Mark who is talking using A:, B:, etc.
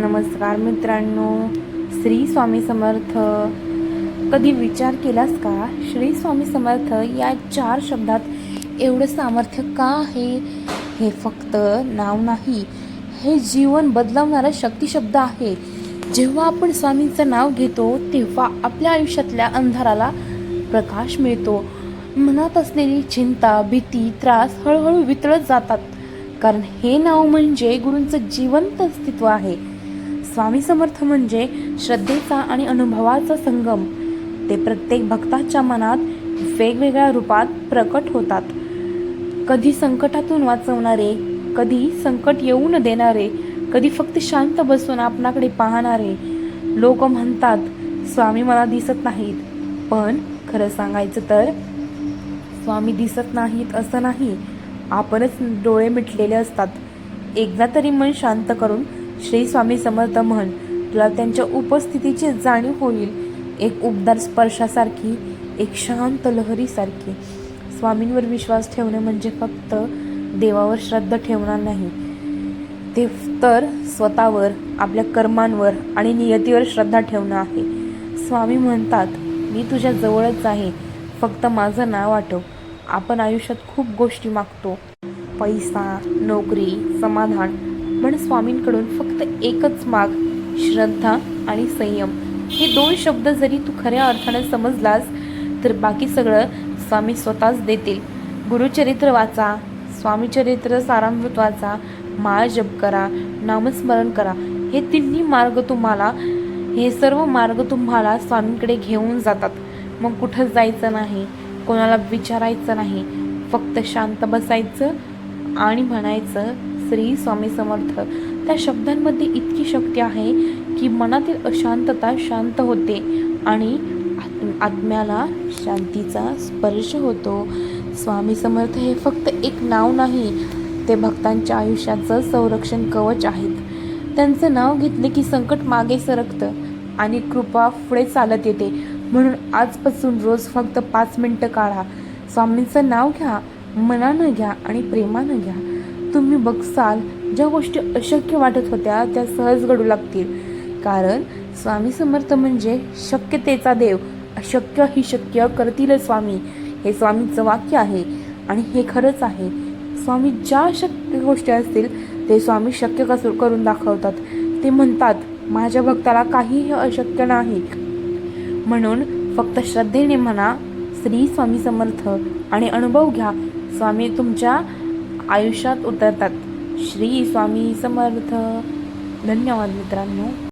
A: नमस्कार मित्रांनो श्री स्वामी समर्थ. कधी विचार केलास का? श्री स्वामी समर्थ या चार शब्दात एवढं सामर्थ्य का आहे? हे फक्त नाव नाही हे जीवन बदलवणारा शक्ती शब्द आहे. जेव्हा आपण स्वामींचं नाव घेतो तेव्हा आपल्या आयुष्यातल्या अंधाराला प्रकाश मिळतो. मनात असलेली चिंता भीती त्रास हळूहळू वितळत जातात. कारण हे नाव म्हणजे गुरूंचं जिवंत अस्तित्व आहे. स्वामी समर्थ म्हणजे श्रद्धेचा आणि अनुभवाचा संगम. ते प्रत्येक भक्ताच्या मनात वेगवेगळ्या रूपात प्रकट होतात. कधी संकटातून वाचवणारे कधी संकट येऊ न देणारे कधी फक्त शांत बसून आपणाकडे पाहणारे लोक म्हणतात स्वामी मला दिसत नाहीत. पण खरं सांगायचं तर स्वामी दिसत नाहीत असं नाही. आपणच डोळे मिटलेले असतात. एकदा तरी मन शांत करून श्री स्वामी समर्थ म्हण तुला त्यांच्या उपस्थितीची जाणीव होईल. एक उबदार स्पर्शासारखी एक शांत लहरीसारखी. स्वामींवर विश्वास ठेवणे म्हणजे फक्त देवावर श्रद्धा ठेवणार नाही. ते तर स्वतःवर आपल्या कर्मांवर आणि नियतीवर श्रद्धा ठेवणं आहे. स्वामी म्हणतात मी तुझ्या जवळच आहे. फक्त माझं नाव आठव आपण आयुष्यात खूप गोष्टी मागतो. पैसा नोकरी समाधान पण स्वामींकडून फक्त एकच माग श्रद्धा आणि संयम. हे दोन शब्द जरी तू खऱ्या अर्थाने समजलास तर बाकी सगळं स्वामी स्वतःच देतील. गुरुचरित्र वाचा स्वामीचरित्र सारामृत वाचा माळ जप करा नामस्मरण करा. हे तिन्ही मार्ग तुम्हाला हे सर्व मार्ग तुम्हाला स्वामींकडे घेऊन जातात. मग कुठं जायचं नाही कोणाला विचारायचं नाही फक्त शांत बसायचं आणि म्हणायचं श्री स्वामी समर्थ. त्या शब्दांमध्ये इतकी शक्ती आहे की मनातील अशांतता शांत होते आणि आत्म- आत्म्याला शांतीचा स्पर्श होतो. स्वामी समर्थ हे फक्त एक नाव नाही ते भक्तांच्या आयुष्याचं संरक्षण कवच आहेत. त्यांचं नाव घेतले की संकट मागे सरकतं आणि कृपा पुढे चालत येते. म्हणून आजपासून रोज फक्त पाच मिनटं काढा. स्वामींचं नाव घ्या मनानं घ्या आणि प्रेमानं घ्या. तुम्ही बघसाल ज्या गोष्टी अशक्य वाटत होत्या त्या सहज घडू लागतील. कारण स्वामी समर्थ म्हणजे शक्यतेचा देव. अशक्य ही शक्य करतील स्वामी. हे स्वामीचं वाक्य आहे आणि हे खरंच आहे. स्वामी ज्या शक्य गोष्टी असतील ते स्वामी शक्य कसं करून दाखवतात. ते म्हणतात माझ्या भक्ताला काहीही अशक्य नाही. म्हणून फक्त श्रद्धेने म्हणा श्री स्वामी समर्थ आणि अनुभव घ्या. स्वामी तुमच्या आयुष्यात उतरतात. श्री स्वामी समर्थ. धन्यवाद मित्रांनो.